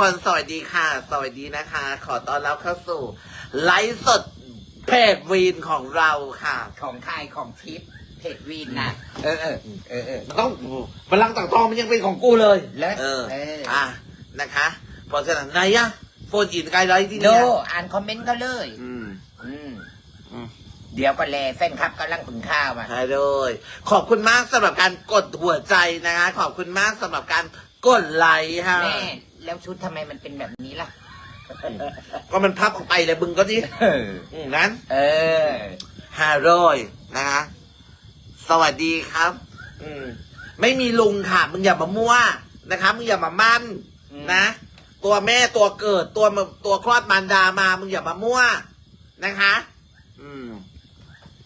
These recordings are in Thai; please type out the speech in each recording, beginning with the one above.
คนสวัสดีค่ะ สวัสดีนะคะ ขอต้อนรับเข้าสู่ ไลฟ์สดเพจวีนของเราค่ะ ของค่ายของทิปเพจวีนนะเออเออเออเออต้องบัลลังก์ต่างทองมันยังเป็นของกูเลยเลิศเออเอออะนะคะ เพราะฉะนั้นไหนอะโฟนอินไกด์ไลท์ที่โดเนี่ยอ่านคอมเมนต์เขาเลยอืมอืมอืมเดี๋ยวก็แลแฟนครับกำลังถึงข้าวอะใช่เลยขอบคุณมากสำหรับการกดหัวใจนะคะ ขอบคุณมากสำหรับการกดไลค์ค่ะ แม่ แล้วชุดทำไมมันเป็นแบบนี้ล่ะ ก็มันพับออกไปเลยมึงก็ดิเอออืมนั้นเออ ฮาโรยนะคะ สวัสดีครับ อืม ไม่มีลุงค่ะ มึงอย่ามามั่วนะคะมึงอย่ามามั่นอืม นะ ตัวแม่ตัวเกิดตัวมตัวคลอดมารดามา มึงอย่ามามั่วนะคะ อืม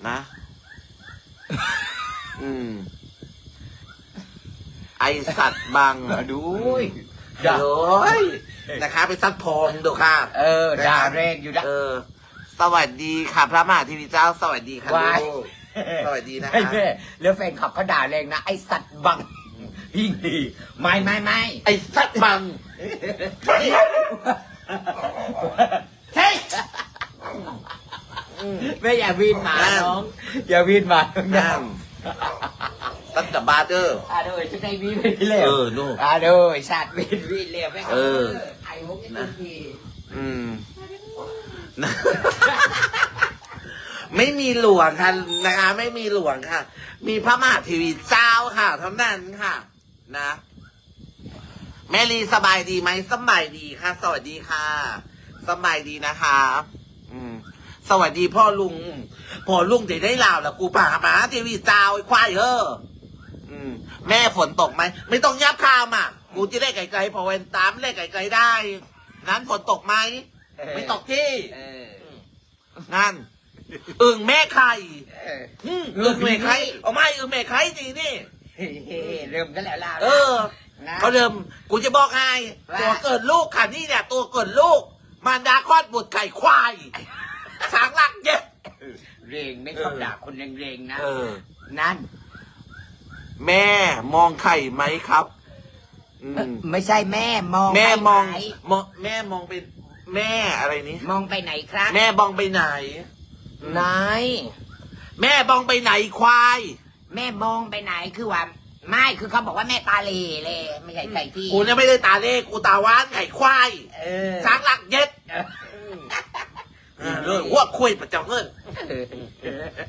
นะ อืม ไอสัตว์บัง ดูย โอ้ยนะคะไปซัดพองดูค่ะ เออด่าแรงอยู่นะ เออ สวัสดีค่ะ พระมหาเทีวีเจ้า สวัสดีค่ะวาย ลูก สวัสดีนะไอ้คะแม่แล้วแฟนขับเขาด่าแรงนะไอสัตว์บังยิ่งดีไม่ไม่ไม่ไอ้สัตว์บังใช่ไม่อย่าวีนหมาน้อง อย่าวีนหมาน้องนั่งสั ตว์บาเดอร์ อะโดยชุดในวีนไปเลยเออนู่นอะโดยสัตว์วีนวีนเรียบไปเออ ไอ้พวกนี้ทีอืมนะไม่มีหลวงค่ะนะคะ ไม่มีหลวงค่ะ มีพระมหาเทีวีเจ้าค่ะเท่านั้นค่ะ นะ แม่ลีสบายดีไหมสบายดีค่ะ สวัสดีค่ะสบายดีนะคะ อืม สวัสดีพ่อลุง พ่อลุงจะได้ลาวแล้วกูป่าหมาทีวีเจ้าไอ้ควายเอออืม แม่ฝนตกไหมไม่ต้องยับข้ามอะกูจะได้ไกลๆพอเวนตามเลขไกลๆได้นั้นฝนตกไหมไม่ตกที่เออนั่นอึ่งแม่ไข่เอออืมอึ่งแม่ไข่เอาไม่อึ่งแม่ไข่ดีนี่เฮ้เริ่มกันแล้วล่ะเออนะเขาเดิมกูจะบอกให้ว่าตัวเกิดลูกค่ะนี่เนี่ยตัวเกิดลูกมารดาคลอดบุตรไข่ควายช้างลักเย็ดเรงไม่ชอบด่าคนเรงๆนะเออนั่น แม่มองไข่ไหมครับอืมไม่ใช่แม่มองแม่มองไปไหนมองแม่มองเป็นแม่อะไรนี้มองไปไหนครับแม่มองไปไหน ไหน แม่มองไปไหนควาย แม่มองไปไหนคือว่า ไม่คือเขาบอกว่าแม่ตาเหล่เลยไม่ใช่ไก่ที่กูเนี่ยไม่ได้ตาเล่กูตาว้านไข่ควายเออช้างลักเย็ดเออเออเรื่องหัวคุยประจำเงิน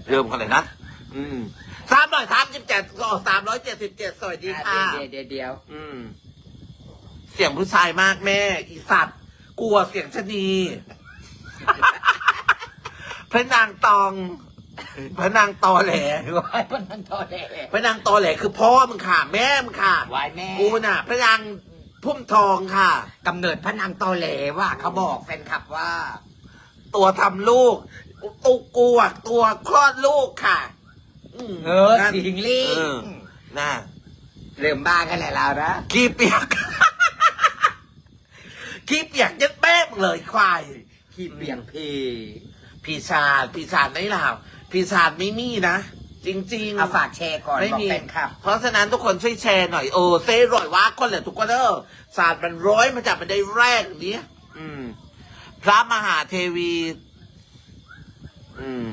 เริ่มกันเลยนะ อืมสามร้อยสามสิบเจ็ดก็สามร้อยเจ็ดสิบเจ็ดสวัสดีค่ะเดี๋ยวเดี๋ยวเดี๋ยวอืม เสียงผู้ชายมากแม่ อีสัตว์กลัวเสียงชะนี พระนางตอง พระนางตอแหลวายพนันทอแหล่พระนางตอแหลคือพ่อมึงค่ะ แม่มึงค่ะวายแม่กูน่ะ พระนางพุ่มทองค่ะ กำเนิดพระนางตอแหลว่าเขาบอกแฟนคลับว่า ตัวทำลูก ตุกกวกตัวคลอดลูกค่ะอืม เออนั่น สิงลี่เออน่ะเริ่มบ้ากันแหละเรานะขี้เปียก ขี้เปียกยัดแม่มึงเลยควาย ขี้เปียกพีพี่ชาดพี่ชาดไม่ลาวพี่ชาดไม่มีนะ จริงๆ เอาฝากแชร์ก่อนไม่บอกมีแฟนคลับ เพราะฉะนั้นทุกคนช่วยแชร์หน่อย เออเซ่ร่อยว่าคนเลยทุกคนเออศาสตร์มันร้อยมาจากมันได้แรกนี้อืม พระมหาเทวี อืม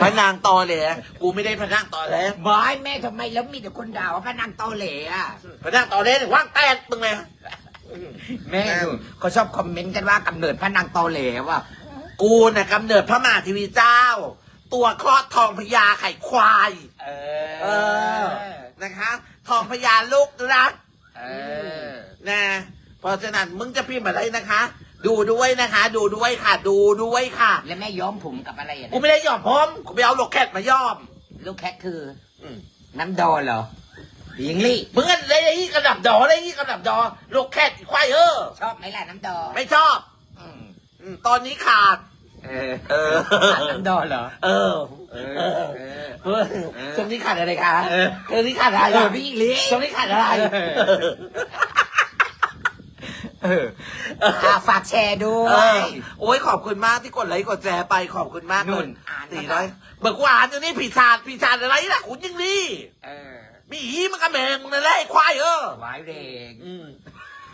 พระนางตอแหลกูไม่ได้พระนางตอแหลบายแม่ทำไมแล้วมีแต่คนด่าว่าพระนางตอแหลอะพระนางตอแหลเนี่ยว่างแตกมึงเลยอืมแม่ดูเขาชอบคอมเมนต์กันว่ากำเนิดพระนางตอแหลว่ากูน่ะกำเนิดพระมหาเทีวีเจ้า ตัวคลอดทองพญาไข่ควายเอเออ นะคะ ทองพญาลูกรักเออนะเพราะฉะนั้นมึงจะพิมพ์อะไรนะคะ ดูด้วยนะคะ ดูด้วยค่ะ ดูด้วยค่ะแล้วแม่ย้อมผมกับอะไรอะกูไม่ได้ยอมพร้อมกูไปเอาโลแคทมาย่อม ลูกแคทคือ อืมน้ำดอเหรอยิงลี่ มึงอะไรนี่กระดับดออะไรนี่กระดับดอโลแคทอีควายเออชอบไหมล่ะน้ำดอไม่ชอบอืมอืมตอนนี้ขาด เออเออขาดน้ำดอเหรอ เออเอเอออ เออ เออช่วงนี้ขาดอะไรคะเออ ช่วงนี้ขาดอะไรเออพี่หญิงลีช่วงนี้ขาดอะไร เออ อะฝากแชร์ด้วเอยอโอ้ยขอบคุณมากที่กดไลค์กดแชร์ไปขอบคุณมากนู่เลยนอ่าน สี่มาร้อยเบิกกูอ่านอยู่นี่ผีชาดผีชาดอะไรล่ะคุณยิงลี่เออมีอีมันก็แมงมึงนั่นแหละไอ้ควายเออวายเรงอืม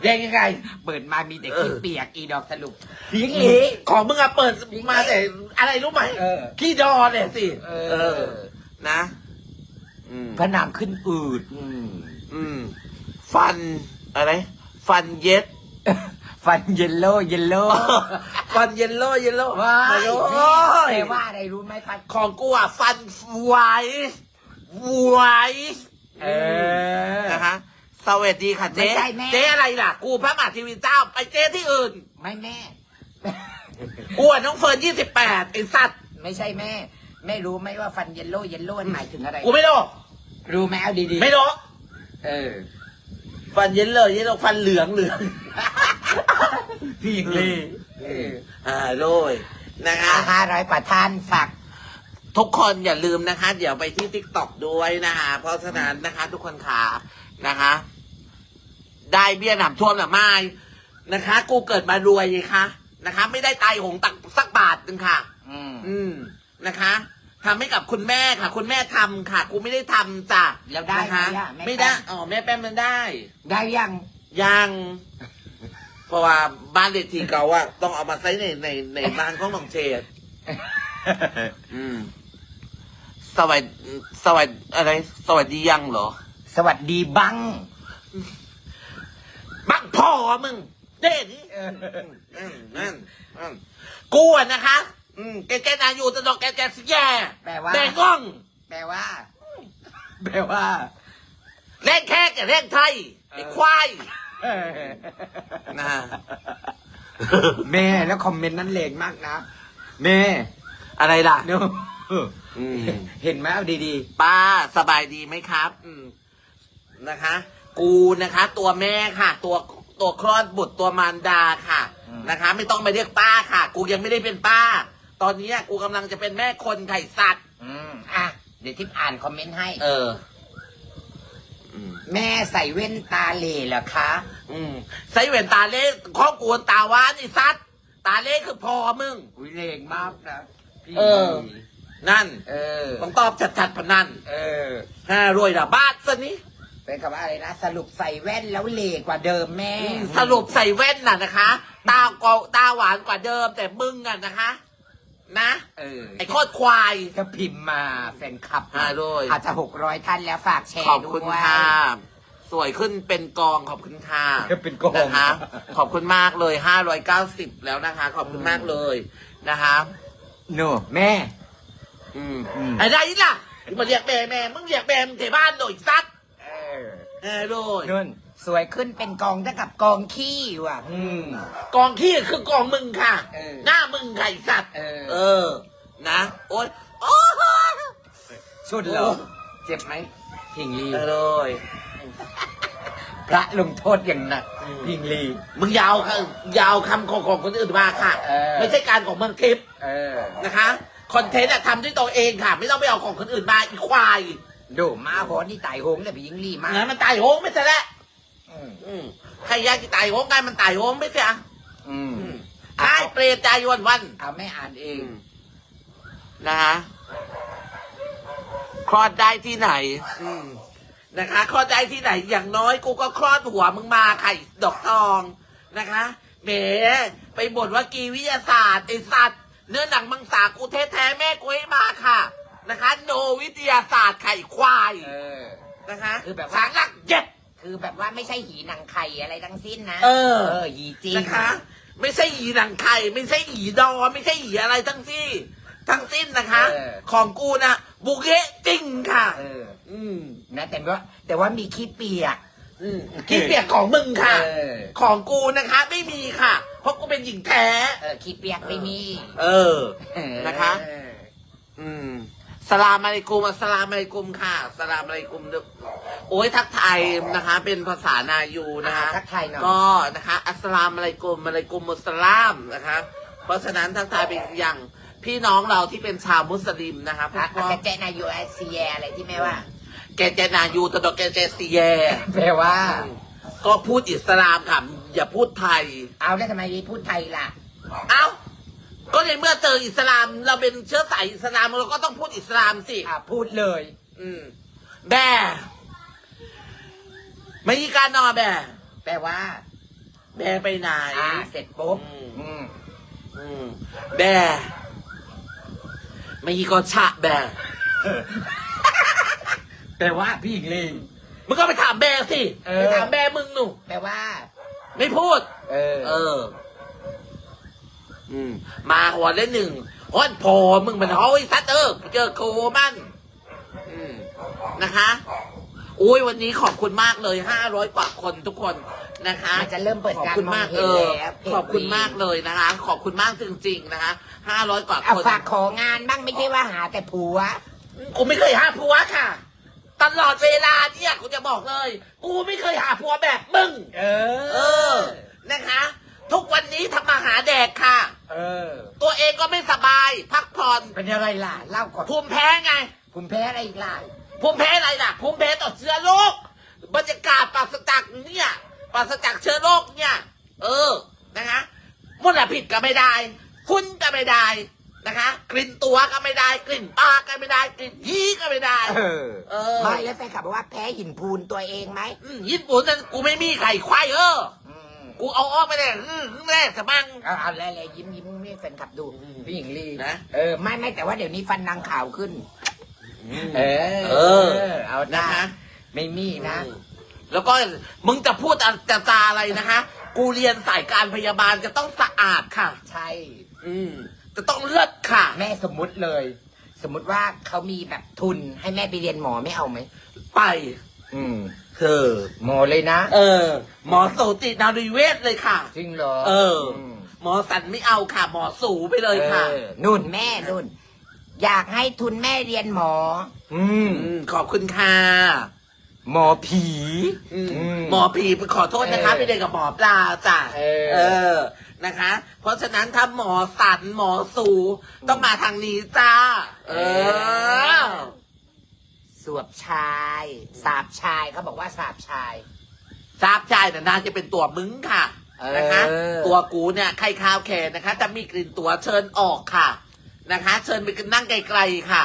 แดงยังไง เปิดมามีแต่เออขี้เปียกอีดอกสรุปหญิงลีของมึงอะเปิดมาแต่อะไรรู้ไหมเออขี้ดอเนี่ยสิเออ นะ อืมพระนามขึ้นอืดอืม อืม ฟันอะไร ฟันเย็ด ฟันเยลโล่เยลโล่ฟันเยลโล่เยลโล่ว้ายโอ้แม่ยแต่ว่าอะไรรู้ไหมฟันของกูอะฟันไวส์ไวส์เออนะคะสวัสดีค่ะเจ๊ไม่ใช่แม่เจ๊อะไรล่ะ กูพระมหาทีวีเจ้าไปเจ๊ที่อื่น ไม่แม่กูอะน้องเฟิร์นยี่สิบแปดไอ้สัตว์ไม่ใช่แม่แม่รู้ไหมว่าฟันเยลโล่เยลโล่หมายถึงอะไร กูไม่รู้ รู้ไหมเอาดีๆ ไม่รู้ เออ ฟันเย็นเลยเย็นเลยฟันเหลืองเหลืองพี่หญิงลีเอออ่าโด้วยนะคะห้าร้อยกว่าท่านฝากทุกคนอย่าลืมนะคะ เดี๋ยวไปที่ทิกตอกด้วยนะคะ เพราะฉะนั้นนะคะ ทุกคนขานะคะ ได้เบี้ยหนำท่วมหรือไม่นะคะ กูเกิดมารวยไงคะนะคะ ไม่ได้ตายหงตักสักบาทหนึ่งค่ะ อืมอืมนะคะ ทำให้กับคุณแม่ค่ะ คุณแม่ทำค่ะ กูไม่ได้ทำจ้ะแล้วได้นะคะไหมอะแม่ไม่ได้แป้งอ๋อแม่แป้มมันได้ ได้ยังยัง เพราะว่าบ้านเลขที่เก่าอะต้องเอามาใช้ในในในบ้านของน้องเชดอืม สวัสดีสวัสดีอะไร สวัสดียังเหรอ สวัสดีบัง บังพ่อมึงเด้นี่เอออืมนั่นอืมกูอะนะคะ อืมแกแกนาอยู่ตะดอกแกแกสแย่แปลว่าแดงง่อง แปลว่า แปลว่าเล่นแค่กับเล่นไทยไอ้ควาย นะ แม่แล้วคอมเมนต์นั้นแรงมากนะ แม่อะไรล่ะ เนอะอืม เห็นไหมเอาดีป้าสบายดีไหมครับ อืมนะคะ กูนะคะ ตัวแม่ค่ะ ตัวตัวคลอดบุตรตัวมารดาค่ะ นะคะ ไม่ต้องมาเรียกป้าค่ะ กูยังไม่ได้เป็นป้า ตอนนี้กูกำลังจะเป็นแม่คนไข่สัตว์ๆอืมอะ เดี๋ยวทิพย์อ่านคอมเมนต์ให้ เออ อืม แม่ใส่แว่นตาเหล่เหรอคะ อืมใส่แว่นตาเล่ข้องกวนตาวานไอ้สัตว์ตาเล่คือพอมึง อุ้ยแรงมากนะพี่เออ นั่นเออ ต้องตอบชัดๆพนันเออห้ารวยละบาทซะนี้เป็นคำว่าอะไรนะ สรุปใส่แว่นแล้วเหล่กว่าเดิมแม่ สรุปใส่แว่นน่ะนะคะ ตาเกาตาหวานกว่าเดิมแต่มึงอะนะคะ นะ เออไอ้โคตรควาย ก็พิมพ์มาแฟนคลับอ่าด้วย อาจจะหกร้อยท่านแล้วฝากแชร์ขอบคุณด้วย ค่ะ สวยขึ้นเป็นกองขอบคุณค่ะเป็นกอง นะคะ ขอบคุณมากเลยห้าร้อยเก้าสิบแล้วนะคะ ขอบคุณมากเลยนะคะโนแม่ อืมอืม ไอ้ได้ยินล่ะมาเรียกแม่แม่มึงเรียกแม่มึงเทบ้านหน่อยสักเออเออโดย นุ่น สวยขึ้นเป็นกองเท่ากับกองขี้ว่ะ อืม กองขี้คือกองมึงค่ะ เออหน้ามึงไข่สัตว์ เออ เออ นะ โอ๊ยโอ้ยชุดเหรอ โอ้ เจ็บไหมพิงลีเออเลย พระลงโทษอย่างหนักอืม พิงลี มึงยาวค่ะยาวคำของของคนอื่นมาค่ะ เออ ไม่ใช่การของเมืองทิพย์เออนะคะ คอนเทนต์อะทำด้วยตัวเองค่ะ ไม่ต้องไปเอาของคนอื่นมาอีควาย ดูมาโหนี่ตายโหงเลยพิงลีมากงั้นมันตายโหงไม่ใช่แหละอืมอืม ใครอยากจะตายโหงกันมันตายโหงไม่ใช่อะอืมอืมใช่เปรตใจวันวันเอาไม่อ่านเองนะคะคลอดได้ที่ไหน อืมนะคะคลอดได้ที่ไหนอย่างน้อยกูก็คลอดหัวมึงมาไข่ดอกทองนะคะแหมไปบ่นว่ากีวิทยาศาสตร์ไอสัตว์เนื้อหนังมังสากูแท้ๆแม่กูให้มาค่ะ นะคะ โนวิทยาศาสตร์ไข่ควายเออนะคะคือแบบว่าสางหลักเจ็ด คือแบบว่าไม่ใช่หีหนังไข่อะไรทั้งสิ้นนะเออเออหีจริงนะคะ ไม่ใช่หยีหนังไข่ไม่ใช่หยีดอ ไม่ใช่หยีอะไรทั้งสิ้นทั้งสิ้นนะคะ เออ ของกูนะบุเกะจริงค่ะ เออ อืมนะแต่ว่าแต่ว่ามีขี้เปียก อืมขี้เปียกของมึงค่ะ เออ ของกูนะคะ ไม่มีค่ะ เพราะกูเป็นหญิงแท้ เออขี้เปียกไม่มีเออ นะคะ เออ อืม สลามอะลัยกุมอัสสลามอะลัยกุมค่ะสลามอะลัยกุมด้วยโอ้ยทักทายนะคะ เป็นภาษานายูนะคะทักทายหน่อย ก็นะคะ อัสสลามอะลัยกุมอะลัยกุมมุสลามนะคะ เพราะฉะนั้นทักทายไปยังพี่น้องเราที่เป็นชาวมุสลิมนะคะพวอะกพ่อแกเจนายูเอสเซียอะไรที่แม่ว่า แกเจนายูตะดอกแกเจซีแยแปลว่า ก็พูดอิสลามค่ะอย่าพูดไทย เอาแล้วทำไมพูดไทยล่ะ เอ้า ก็ในเมื่อเจออิสลาม เราเป็นเชื้อสายอิสลามเราก็ต้องพูดอิสลามสิ อะพูดเลย อืม แบ่ไม่มีการนอนแบ่แปลว่า แบร์ไปไหน อ่าเสร็จปุ๊บอืม อืมอืม แบร์ไม่ฮีก็ชะแบร์แต่ว่าพี่หญิงลี มึงก็ไปถามแบร์สิเออ ไปถามแบร์มึงหนูแปลว่า ไม่พูด เออ เออ อืมมาหัวเล่นหนึ่งอ้อนโพมึงมันเฮ้ยซัดเออเจอโคมันอืมนะคะอุ้ยวันนี้ขอบคุณมากเลยห้าร้อยกว่าคนทุกคนนะคะมันจะเริ่มเปิดขอบการคุณมองมากเห็เอนอแล้วเพจขอบคุณมากเลยนะคะ ขอบคุณมากจริง ๆ นะคะห้าร้อยกว่าเอาคนฝากของานบ้างไม่ใช่ว่าหาแต่ผัว กูไม่เคยหาผัวค่ะ ตลอดเวลาเนี่ยกูจะบอกเลย กูไม่เคยหาผัวแบบมึง เอเออนะคะ ทุกวันนี้ทำมาหาแดกค่ะ เออ ตัวเองก็ไม่สบาย พักผ่อน เป็นอะไรล่ะเล่าก่อนภูมิแพ้ไงคุณแพ้อะไรอีกล่ะภูมิแพ้อะไรล่ะภูมิแพ้ต่อเชื้อโรคบรรยากาศปราศจากเนี่ยปราศจากเชื้อโรคเนี่ย เออนะคะมลพิษก็ไม่ได้ฝุ่นก็ไม่ได้นะคะ กลิ่นตัวก็ไม่ได้ กลิ่นปากก็ไม่ได้ กลิ่นยี่ก็ไม่ได้ เออ เออไม่แล้วแฟนคลับบอกว่าแพ้หินพูนตัวเองไหมอืมญี่ปุ่นนั้นกูไม่มีไข่ควายเอออืม กูเอาออกไปเลยอืมแรกสมัง เอาเอาแล้วแล้วยิ้มยิ้มให้แฟนคลับดูอืมพี่หญิงลีนะ เออไม่ไม่แต่ว่าเดี๋ยวนี้ฟันนางขาวขึ้น เออเออ เอานะนะคะ ไม่มีนะอืมแล้วก็มึงจะพูดจะจาอะไรนะคะ กูเรียนสายการพยาบาลจะต้องสะอาดค่ะ ใช่ อืมจะต้องเลือดค่ะ แม่สมมุติเลย สมมุติว่าเขามีแบบทุนให้แม่ไปเรียนหมอไม่เอาไหม ไป อืม เธอหมอเลยนะ เออ หมอสูตินารีเวชเลยค่ะ จริงเหรอเออมหมอสันไม่เอาค่ะ หมอสูไปเลยค่ะออนุ่นแม่นุ่น อยากให้ทุนแม่เรียนหมอ อืม อืมขอบคุณค่ะหมอผี อืมอืมหมอผีขอโทษนะคะ เออไม่ได้กับหมอปลาจ้ะเออเออนะคะ เพราะฉะนั้นถ้าหมอสันหมอสูต้องมาทางนี้จ้า เออ สวบชาย สาบชายเขาบอกว่าสาบชาย ทราบใจแต่น่าจะเป็นตัวมึงค่ะเออ นะคะ ตัวกูเนี่ยใครข้าวแคนนะคะ จะมีกลิ่นตัวเชิญออกค่ะ นะคะ เชิญไปนั่งไกลๆค่ะ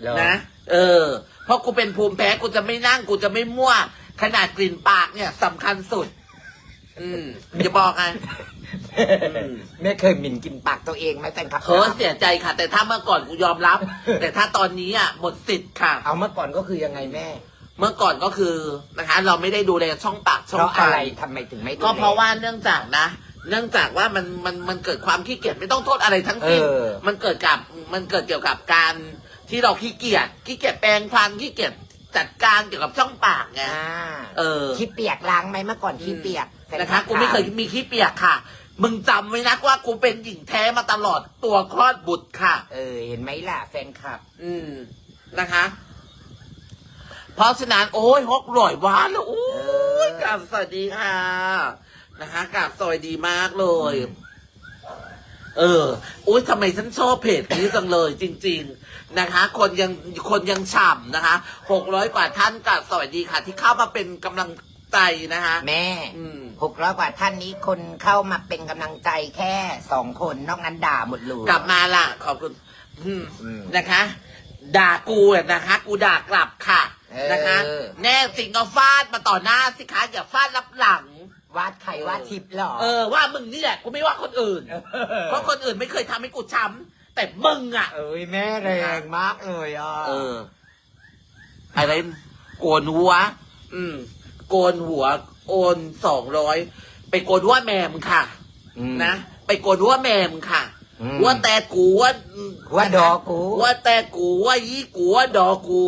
เหรอ นะเออ เพราะกูเป็นภูมิแพ้กูจะไม่นั่งกูจะไม่มั่ว ขนาดกลิ่นปากเนี่ยสำคัญสุด อืมอย่าบอกไง อืม แม่เคยหมิ่นกินปากตัวเองไหมแฟนคลับ เฮ้ยเสียใจค่ะ แต่ถ้าเมื่อก่อนกูยอมรับ แต่ถ้าตอนนี้อะหมดสิทธิ์ค่ะ เอาเมื่อก่อนก็คือยังไงแม่เมื่อก่อนก็คือนะคะ เราไม่ได้ดูแลช่องปากช่เพองราะปาอะไรกทำไมถึงไม่ดูก็เพราะแล ว่าเนื่องจากนะ เนื่องจากว่ามันมันมันเกิดความขี้เกียจไม่ต้องโทษอะไรทั้งสิ้นเออ มันเกิดกับมันเกิดเกี่ยวกับการที่เราขี้เกียจขี้เกียจแปรงฟันขี้เกียจจัดการเกี่ยวกับช่องปากไงอ่าเออ ขี้เปียกล้างไหมเมื่อก่อนขี้เปียกแฟ นะลัคะบกูไม่เคยถามีขี้เปียกค่ะ มึงจำไว้นะว่ากูเป็นหญิงแท้มาตลอดตัวคลอดบุตรค่ะ เออ เห็นไหมล่ะแฟนคลับ อืมนะคะ เพราะฉะนั้นโอ้ยฮกร่อยหวานแล้วโอ้ยกราบสวัสดีค่ะนะคะกราบสวัสดีมากเลย เอออุ้ยทำไมฉันชอบเพจนี้จังเลย จริง ๆนะคะ คนยังคนยังฉ่ำนะคะหกร้อยกว่าท่านกราบสวัสดีค่ะ ที่เข้ามาเป็นกำลัง ใจนะคะแม่ อืม หกร้อยกว่าท่านนี้คนเข้ามาเป็นกำลังใจแค่สองคนนอกนั้นด่าหมดเลย กลับมาล่ะ ขอบคุณอืมอืมนะคะ ด่ากูอะนะคะ กูด่ากลับค่ะเออ นะคะ แน่จริงก็ฟาดมาต่อหน้าสิคะอย่าฟาดรับหลัง วาดไข่วาดทิพย์เหรอ เออว่ามึงนี่แหละกูไม่ว่าคนอื่นเพราะคนอื่นไม่เคยทำให้กูช้ำแต่มึงอะ เอ้ยแม่แรงมากเลยอะ เออ อะไรโกนหัวอืม โกนหัวโอนสองร้อยไปโกนหัวแม่มึงค่ะมนะ ไปโกนหัวแม่มึงค่ะ อืมว่าแต่กูว่าว่าดอกูว่าแต่กูว่ายี่กูว่าดอกู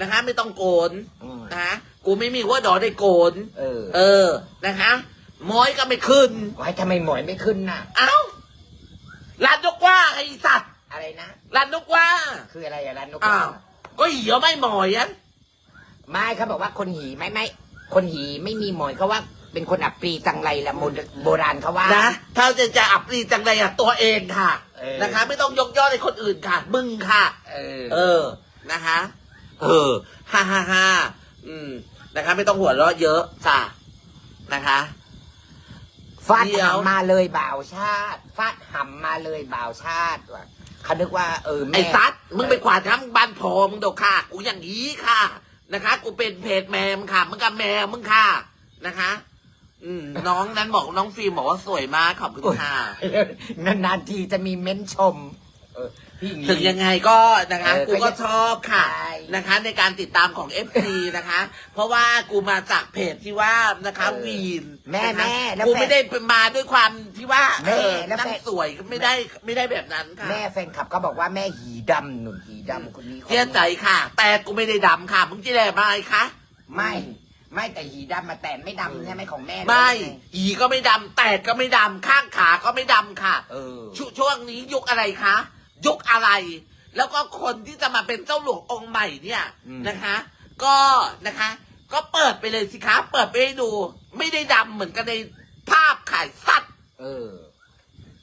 นะคะ ไม่ต้องโกนอืมนะคะกูไม่มีว่าดอได้โกน เออเออนะคะม้อยก็ไม่ขึ้น ไว้ทำไมหมอยไม่ขึ้นน่ะ เอ้าลานนกว่าไอ้สัตว์อะไรนะลานนกว่า คืออะไรอะร้านนกอ้าว ก็เหี่ยวไม่หมอยอะไม่เขาบอกว่าคนหีไม่ไม่ คนหีไม่มีหมอยเขาว่าเป็นคนอับปรีจังไรละโมเดโบราณเขาว่านะถ้าจะจะอับปรีจังเลยอะตัวเองค่ะเออนะคะ ไม่ต้องยกย่อให้คนอื่นค่ะ มึงค่ะ เออ เออนะคะ เออฮ่าฮ่าฮ่าอืมนะคะ ไม่ต้องหัวเราะเยอะจ้ะนะคะ ฟาดเดี๋ยว หำมาเลยบ่าวชาติ ฟาดหำมาเลยบ่าวชาติว่ะเขานึกว่าเออแม่ ไอ้ซัดมึงไปขวาดน้ำบ้านพอมึงเดอกค่ะ กูอย่างนี้ค่ะ นะคะ กูเป็นเพจแมมค่ะ มึงกับแมวมึงค่ะนะคะ อืมน้องนั้นบอกน้องฟิล์มบอกว่าสวยมากขอบคุณค่ะ นานๆทีจะมีเม้นชม เออพี่หญิ ถึงยังไงก็นะคะ เออกูก็ชอบค่ะใช่ นะคะ ในการติดตามของ FC นะคะ เพราะว่ากูมาจากเพจที่ว่านะคะเออวีนแม่นะคะแม่แล้วกูแฟนไม่ได้มาด้วยความที่ว่าแม่เออแล้วนั่แฟงนสวยก็ไม่ได้ไม่ได้แบบนั้นค่ะ แม่แฟนคลับก็บอกว่าแม่หีดำหนุนหี ดำคนนี้คนเสียใจค่ะ แต่กูไม่ได้ดำค่ะ มึงจะได้มาอะไรคะไม่ ไม่แต่หีดำมาแต่ไม่ดำใช่ไหมของแม่ไม่หรือไงหีก็ไม่ดำแตดก็ไม่ดำข้างขาก็ไม่ดำค่ะ เออ ชช่วงนี้ยุคอะไรคะยุคอะไร แล้วก็คนที่จะมาเป็นเจ้าหลวงองค์ใหม่เนี่ยอืม นะคะ ก็นะคะ ก็เปิดไปเลยสิคะ เปิดไปให้ดู ไม่ได้ดำเหมือนกันในภาพขายสัตว์ เออ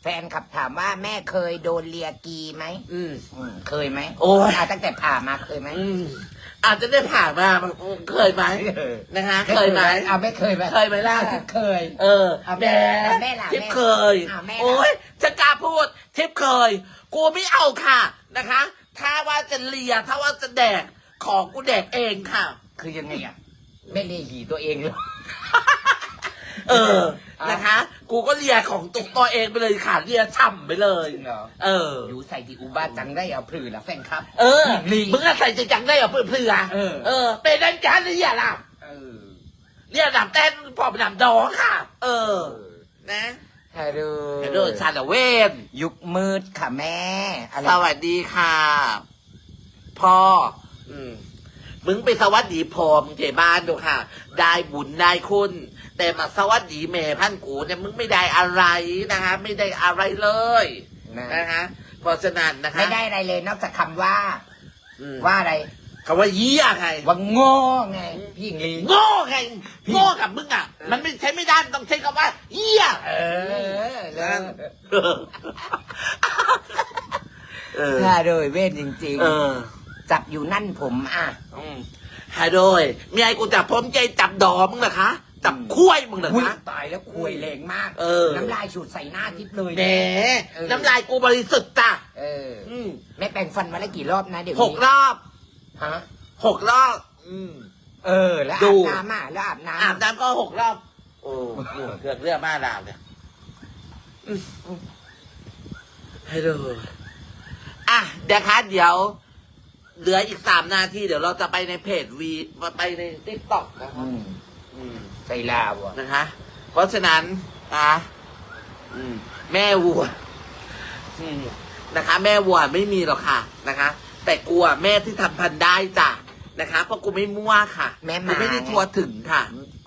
แฟนขับถามว่าแม่เคยโดนเลียกีไหมอืม อืมเคยไหมโอ้ยะตั้งแต่ผ่ามาเคยไหมอืมอาจจะได้ผ่านมาเคยไหมนะคะเคยไหมอ่าไม่เคยไหมเคยไหมล่ะเคย เออเอาแหมแม่ล่ะทิปแม่เคย อะแม่ล่ะ โอ้ยจะกล้าพูด ทิปเคย กูไม่เอาค่ะนะคะ ถ้าว่าจะเลียถ้าว่าจะแดก ของกูแดกเองค่ะ คือยังไงอะไม่เลียหีตัวเองเลยเอ ออะนะคะ กูก็เลียของตุกตัวเองไปเลยค่ะเลียฉ่ำไปเลย จริงเหรอ เออ อยู่ใส่ที่อุบาจังได้เอาพลือละแฟนครับ เออลีมึงอะใส่จะจังได้เหรอเพื่อนเพื่อเออ เออ เป็นดันจานเลียล่ะเออเลียดำเต้นพอไปดำดองค่ะ เออ นะฮัลโหลฮัลโหลชาละเวนยุคมืดค่ะแม่อะไรสวัสดีค่ะ พ่อ อืม มึงไปสวัสดีพ่อมึงเจบ้านดูค่ะ ได้บุญได้คุณ แต่มาสวัสดีแม่พันกูเนี่ยมึงไม่ได้อะไรนะคะ ไม่ได้อะไรเลยนะนะคะเพราะฉะนั้นนะคะไม่ได้อะไรเลยนอกจากคำว่า อืมว่าอะไรคำว่าเยี่ยไงว่าโง่ไงพี่หญิงลี โง่ไงพี่ โง่กับมึงอะ มันไม่ใช้ไม่ได้ต้องใช้คำว่าเยี่ยเออแล้นั่วนเออถ้าโดยเวทจริงเออ ๆ จับอยู่นั่นผมอะ อืมฮะโดยมีไอ้กูจับพร้อมใจจับดอมึงเหรอคะ จับคุ้ยมึงเหรออุ้ยคะตายแล้วคุยแรงมาก เออน้ำลายฉูดใส่หน้าทิพย์เลยแหมเออน้ำลายกูบริสุทธิ์จ้ะเอออืมแม่แปรงฟันมาแล้วกี่รอบนะเดี๋ยวหนี้กรอบฮะหกรอบอืมเออ แล้วดูอาบน้ำอะแล้วอาบน้ำอาบน้ำก็หกรอบโอ้เรื่องเรื่องเรื่องมาดามเนี่ยอืมอืมให้ดูอะเดี๋ยวคะเดี๋ยว เหลืออีกสามนาที เดี๋ยวเราจะไปในเพจวีมาไปในติ๊กต็อกนะครัอืบมอืม ใจลาวอะนะคะ เพราะฉะนั้นนะอืม แม่วัวอืมนะคะ แม่วัวไม่มีหรอกค่ะนะคะ แต่กลัวแม่ที่ทำพันธุ์ได้จ้ะนะคะ เพราะกูไม่มั่วค่ะแม่หกูมาไม่ได้ทัวร์ถึงค่ะ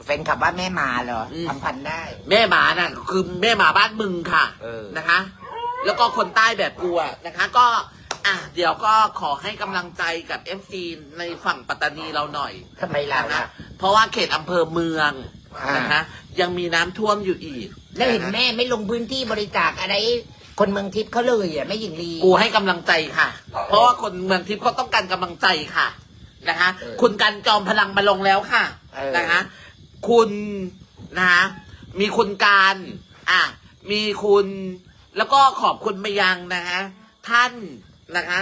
แฟนขับว่าแม่มาเหรออืมทำพันได้ แม่หมาน่ะ คือแม่หมาบ้านมึงค่ะเออ นะคะ แล้วก็คนใต้แบบกูอะนะคะ ก็ อะเดี๋ยวก็ขอให้กำลังใจกับเอฟซีในฝั่งปัตตานีเราหน่อยทำไมล่ะนะคะเพราะว่าเขตอำเภอเมืองอ่านนะคะยังมีน้ำท่วมอยู่อีกแล้วเห็นนะคะแม่ไม่ลงพื้นที่บริจาคอะไร คนเมืองทิพย์เขาเลยอะแม่หญิงลี กูให้กำลังใจค่ะ เพราะว่าคนเมืองทิพย์เขาต้องการกำลังใจค่ะนะคะ เออคุณกันจอมพลังมาลงแล้วค่ะเออ นะคะคุณนะคะมีคุณการอะมีคุณแล้วก็ขอบคุณไปยังนะคะท่าน นะคะ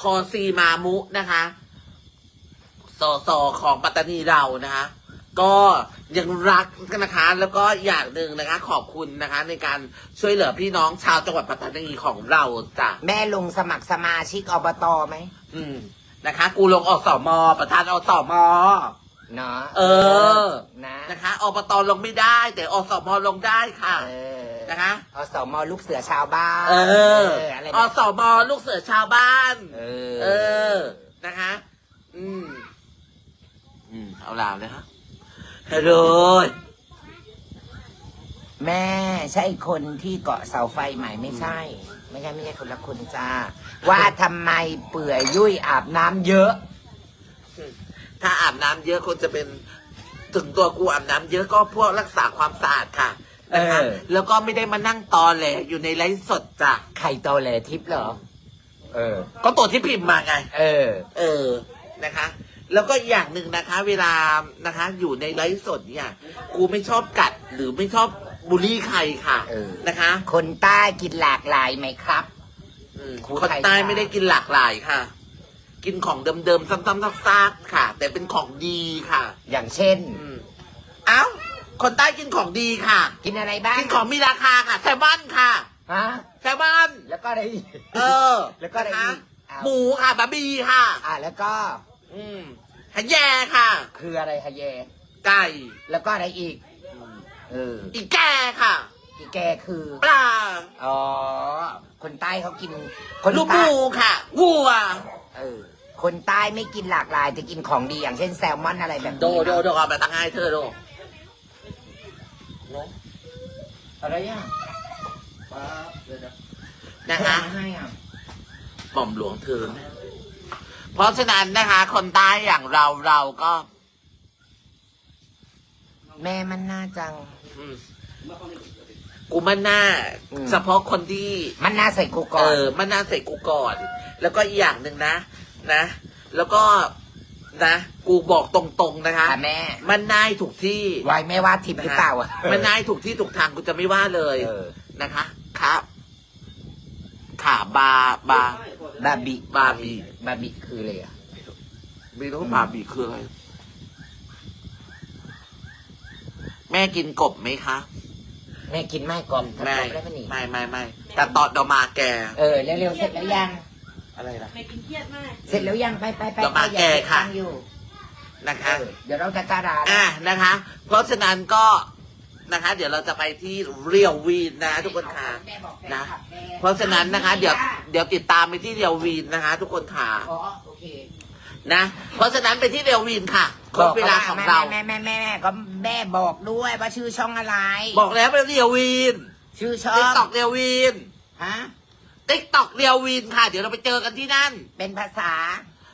คอซีมามุนะคะสอสอของปัตตานีเรานะคะ ก็ยังรักกันนะคะ แล้วก็อย่างหนึ่งนะคะ ขอบคุณนะคะ ในการช่วยเหลือพี่น้องชาวจังหวัดปัตตานีของเราจ้ะแม่ลงสมัครสมาชิกอบตไหมอืมนะคะ กูลงอสมประธานอสมเนาะเออ นะนะคะอบตลงไม่ได้ แต่อสมลงได้ค่ะ เออนะคะอสมลูกเสือชาวบ้านเอออะไรอนะสมลูกเสือชาวบ้านเอเออ นะคะ อืม อืม เอาลาวเลยฮะฮัลโหลแม่ใช่คนที่เกาะเสาไฟใหม่ไม่ใช่ ไม่ใช่ไม่ใช่คนละคนจ้าว่าทำไมเปื่อยยุ่ยอาบน้ำเยอะ ถ้าอาบน้ำเยอะคนจะเป็น ถึงตัวกูอาบน้ำเยอะก็พวกรักษาความสะอาดค่ะนะคะเออ แล้วก็ไม่ได้มานั่งตอแหลอยู่ในไลฟ์สดจ้ะไข่โตแหลทิพย์เหรอ เออ ก็ตัวที่พิมพ์มาไง เออ เออ นะคะ แล้วก็อีกอย่างหนึ่งนะคะ เวลานะคะ อยู่ในไลฟ์สดเนี่ยกูไม่ชอบกัดหรือไม่ชอบบูลลี่ใครค่ะเออ นะคะคนใต้กินหลากหลายไหมครับ อืมครูคนไทยใต้ค่ะไม่ได้กินหลากหลายค่ะ กินของเดิมๆซ้ำๆซากๆค่ะ แต่เป็นของดีค่ะ อย่างเช่น อืมเอ้าคนใต้กินของดีค่ะ กินอะไรบ้างกินของมีราคาค่ะแซลมอนค่ะฮะแซลมอนแล้วก็อะไรอีก เออแล้วก็อะไรอีกนคอ้าวหมูค่ะบะบีค่ะ อ่าแล้วก็อืมหันแย่ค่ะ คืออะไรคะแยไก่แล้วก็อะไรอีกเอออีแก่ค่ะ อีแกคือปลาอ๋อคนใต้เขากินคนลูกหใต้มูค่ะวัว เออ คนใต้ไม่กินหลากหลายจะกินของดีอย่างเช่นแซลมอนอะไรแบบนี้โดโดนะโดเอาไปตั้งให้เธอโดอะไรอะนะคะให้อะหม่อมหลวงเธอนะเพราะฉะนั้นนะคะ คนใต้อย่างเราเราก็ แม่มันน่าจัง อืม กูมันหน้า อืม เฉพาะคนที่ มันน่าใส่กูก่อเอน อมันน่าใส่กูก่อน แล้วก็อีกอย่างหนึ่งนะ นะ แล้วก็นะ กูบอกตรงๆนะคะ ค่ะแม่ มันนายถูกที่ไว้แม่ว่าทิพย์หรือเปล่าอะมันนายถูกที่ถูกทางกูจะไม่ว่าเลยเออนะคะ ครับ ขาบาบา บาบิบาบิบาบิคืออะไรอะ ไม่รู้บาบีคืออะไร แม่กินกบไหมคะ แม่กินไม่กลมถ้าไม่กลมได้ไหมนี่ไม่ไม่ไม่แต่ตอนเดามาแก เออเร็วๆเสร็จแล้วยังอะไรล่ะ ไม่กินเครียดมาก เสร็จแล้วยังไปไปไปเดี๋ยวมาไปอย่แก้เสียค่ะตังอยู่นะคะ เออเดี๋ยวเราจะตาดาอะนะคะ เพราะฉะนั้นก็นะคะ เดี๋ยวเราจะไปที่เรียววีนนะทุกคนค่ะแม่บอกแฟนะ คลับแม่เพราะฉะนั้นนะคะ เดี๋ยวเดี๋ยวติดตามไปที่เรียววีนนะคะ ทุกคนค่ะ อ๋อโอเค นะ เพราะฉะนั้นไปที่เรียววีนค่ะครบเวลาของเรา แม่แม่แม่แม่ก็แม่บอกด้วยว่าชื่อช่องอะไร บอกแล้วไปเรียววีนชื่อช่องติ๊กตอกเรียววีนฮะติ๊กตอกเรียววีนค่ะ เดี๋ยวเราไปเจอกันที่นั่น เป็นภาษา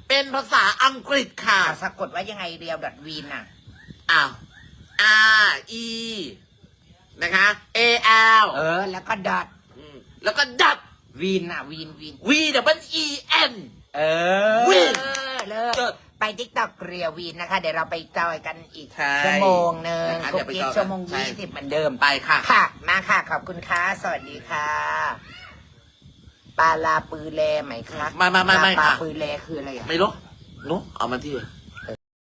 เป็นภาษาอังกฤษค่ะ สะกดว่ายังไงเรียวดอทวีนอะอ้าว R E นะคะ A L เออ แล้วก็ดอทแล้วก็ดับวีนอะวีนวีน V W E N เออวีนเลิศเลิศไปทิกตอกเรียววีนนะคะ เดี๋ยวเราไปจอยกันอีกใช่ชั่วโมงหนึ่งนะคะคุเดี๋กยวไปกี้จอยกันชั่วโมงใช่ ยี่สิบเหมือนเดิม ไปค่ะ ค่ะ มาค่ะ ขอบคุณค่ะ สวัสดีค่ะ ปลาลาปือแลไหมคะไม่ไม่ไม่ไม่ปลาค่ะ ปือแลคืออะไรอะ ไม่รู้นุเอามาที่